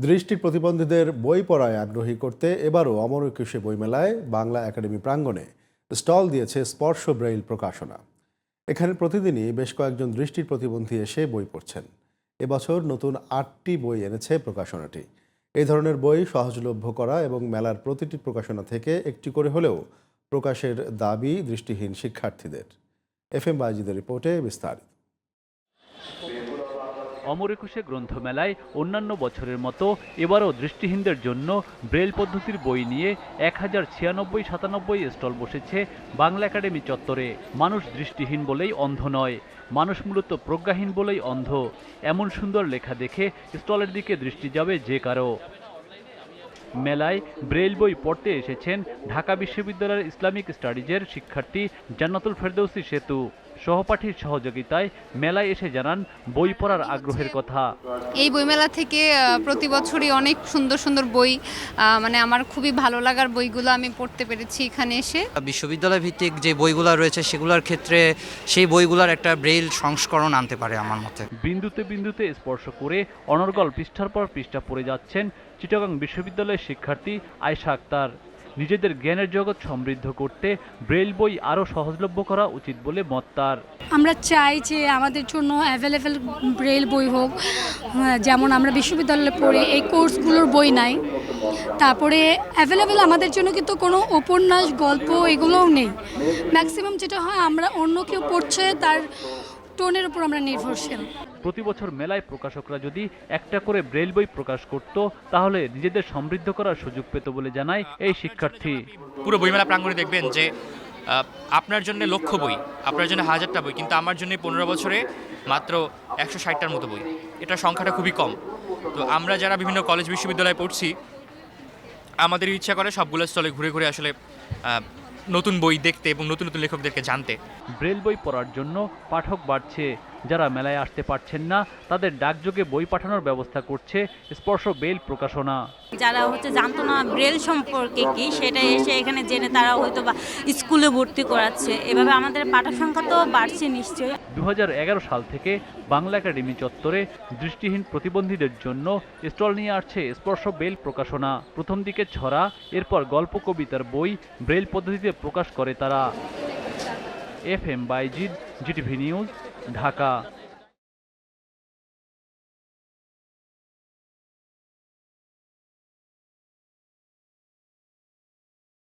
দৃষ্টি প্রতিবন্ধীদের বই পড়ায় আগ্রহী করতে এবারও অমর একুশে বইমেলায় বাংলা একাডেমি প্রাঙ্গণে স্টল দিয়েছে স্পর্শ ব্রেইল প্রকাশনা। এখানে প্রতিদিনই বেশ কয়েকজন দৃষ্টির প্রতিবন্ধী এসে বই পড়ছেন। এবছর নতুন আটটি বই এনেছে প্রকাশনাটি। এই ধরনের বই সহজলভ্য করা এবং মেলার প্রতিটি প্রকাশনা থেকে একটি করে হলেও প্রকাশের দাবি দৃষ্টিহীন শিক্ষার্থীদের। এফ এম বাইজিদের রিপোর্টে বিস্তারিত। অমর একুশে গ্রন্থমেলায় অন্যান্য বছরের মতো এবারও দৃষ্টিহীনদের জন্য ব্রেল পদ্ধতির বই নিয়ে এক হাজার ছিয়ানব্বই সাতানব্বই স্টল বসেছে বাংলা একাডেমি চত্বরে। মানুষ দৃষ্টিহীন বলেই অন্ধ নয়, মানুষ মূলত প্রজ্ঞাহীন বলেই অন্ধ। এমন সুন্দর লেখা দেখে স্টলের দিকে দৃষ্টি যাবে যে কারও। মেলায় ব্রেইল বই পড়তে এসেছেন ঢাকা বিশ্ববিদ্যালয়ের ইসলামিক স্টাডিজের শিক্ষার্থী জান্নাতুল ফেরদৌসি সেতু। সহপাঠীর সহযোগিতায় মেলায় এসে জানান বই পড়ার আগ্রহের কথা। এই বইমেলা থেকে প্রতি বছরই অনেক সুন্দর সুন্দর বই মানে আমার খুবই ভালো লাগার বইগুলো আমি পড়তে পেরেছি এখানে এসে। বিশ্ববিদ্যালয় ভিত্তিক যে বইগুলো রয়েছে সেগুলোর ক্ষেত্রে সেই বইগুলোর একটা ব্রেইল সংস্করণ আনতে পারে আমার মতে। বিন্দুতে বিন্দুতে স্পর্শ করে অনর্গল পৃষ্ঠার পর পৃষ্ঠা পড়ে যাচ্ছেন চিটাগাং বিশ্ববিদ্যালয়ের শিক্ষার্থী আয়শা আক্তার। নিজেদের জ্ঞানের জগৎ সমৃদ্ধ করতে ব্রেল বই আরও সহজলভ্য করা উচিত বলে মত তার। আমরা চাই যে আমাদের জন্য অ্যাভেলেবেল ব্রেল বই হোক, যেমন আমরা বিশ্ববিদ্যালয়ে পড়ে এই কোর্সগুলোর বই নাই। তারপরে অ্যাভেলেবেল আমাদের জন্য কিন্তু কোনো উপন্যাস, গল্প এগুলোও নেই। ম্যাক্সিমাম যেটা হয়, আমরা অন্য কেউ পড়ছে, তার টোনের উপর আমরা নির্ভরশীল। প্রতি বছর মেলায় প্রকাশকরা যদি একটা করে ব্রেল বই প্রকাশ করত তাহলে নিজেদের সমৃদ্ধ করার সুযোগ পেত বলে জানায় এই শিক্ষার্থী। পুরো বইমেলা প্রাঙ্গণে দেখবেন যে আপনার জন্য লক্ষ বই আপনার জন্য হাজারটা বই কিন্তু আমার জন্য পনেরো বছরে মাত্র একশো ষাটটার মতো বই। এটা সংখ্যাটা খুবই কম। তো আমরা যারা বিভিন্ন কলেজ বিশ্ববিদ্যালয়ে পড়ছি আমাদের ইচ্ছা করে সবগুলো স্থলে ঘুরে ঘুরে আসলে নতুন বই দেখতে এবং নতুন নতুন লেখকদেরকে জানতে। ব্রেল বই পড়ার জন্য পাঠক বাড়ছে। যারা মেলায় আসতে পারছেন না তাদের ডাকযোগে বই পাঠানোর ব্যবস্থা করছে স্পর্শ বেল প্রকাশনা। যারা হচ্ছে জানতো না ব্রেল সম্পর্কে কি সেটা এসে এখানে জেনে তারা হয়তো বা স্কুলে ভর্তি করাচ্ছে। এভাবে আমাদের পাঠক সংখ্যা তো বাড়ছে নিশ্চয়ই। দু সাল থেকে বাংলা একাডেমি চত্বরে দৃষ্টিহীন প্রতিবন্ধীদের জন্য স্টল নিয়ে আসছে স্পর্শ বেল প্রকাশনা। প্রথম দিকে ছড়া এরপর গল্প কবিতার বই ব্রেল পদ্ধতিতে প্রকাশ করে তারা। F M Bayezid GTV news Dhaka